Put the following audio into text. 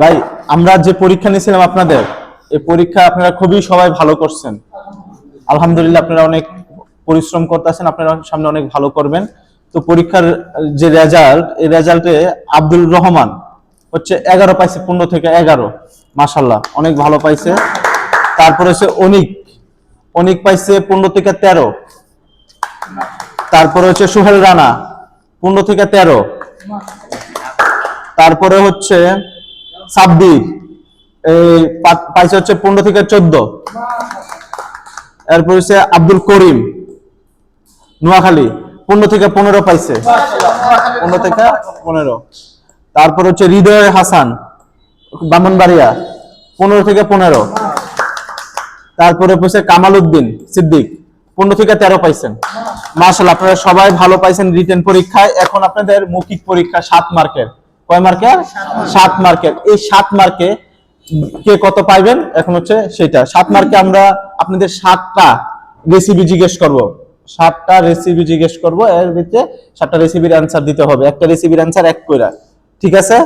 ভাই, আমরা যে পরীক্ষা নিয়েছিলাম আপনাদের, এই পরীক্ষা আপনারা খুবই সবাই ভালো করছেন। আলহামদুলিল্লাহ আপনারা অনেক পরিশ্রম করতেছেন, আপনারা সামনে অনেক ভালো করবেন। তো পরীক্ষার যে রেজাল্ট এই রেজাল্টে আব্দুল রহমান হচ্ছে এগারো পাইছে, পনেরো থেকে এগারো। মাসাল্লাহ অনেক ভালো পাইছে। তারপরে হচ্ছে অনিক। অনিক পাইছে পনেরো থেকে তেরো। তারপরে হচ্ছে সোহেল রানা, পনেরো থেকে তেরো। তারপরে হচ্ছে সাব্বির এই পাইছে হচ্ছে পনেরো থেকে চোদ্দ। এরপর হচ্ছে আব্দুল করিম, নোয়াখালী। পনেরো থেকে পনেরো পাইছে। পনেরো থেকে পনেরো। তারপর হচ্ছে হৃদয় হাসান, ব্রাহ্মণবাড়িয়া। পনেরো থেকে পনেরো। তারপরে হচ্ছে কামাল উদ্দিন, সিদ্দিক। পনেরো থেকে তেরো পাইছেন। মার্শাল আপনারা সবাই ভালো পাইছেন রিটেন পরীক্ষায়। এখন আপনাদের মৌখিক পরীক্ষা সাত মার্কের। কয় মার্কে? সাত মার্কে। এই সাত মার্কে কে কত পাইবেন? এখন হচ্ছে সেটা সাত মার্কে আমরা আপনাদের সাতটা রেসিপি জিজ্ঞেস করব। সাতটা রেসিপি জিজ্ঞেস করব। এর ভিতরে সাতটা রেসিপির অ্যান্সার দিতে হবে। একটা রেসিপির অ্যান্সার এক কইরা। ঠিক আছে?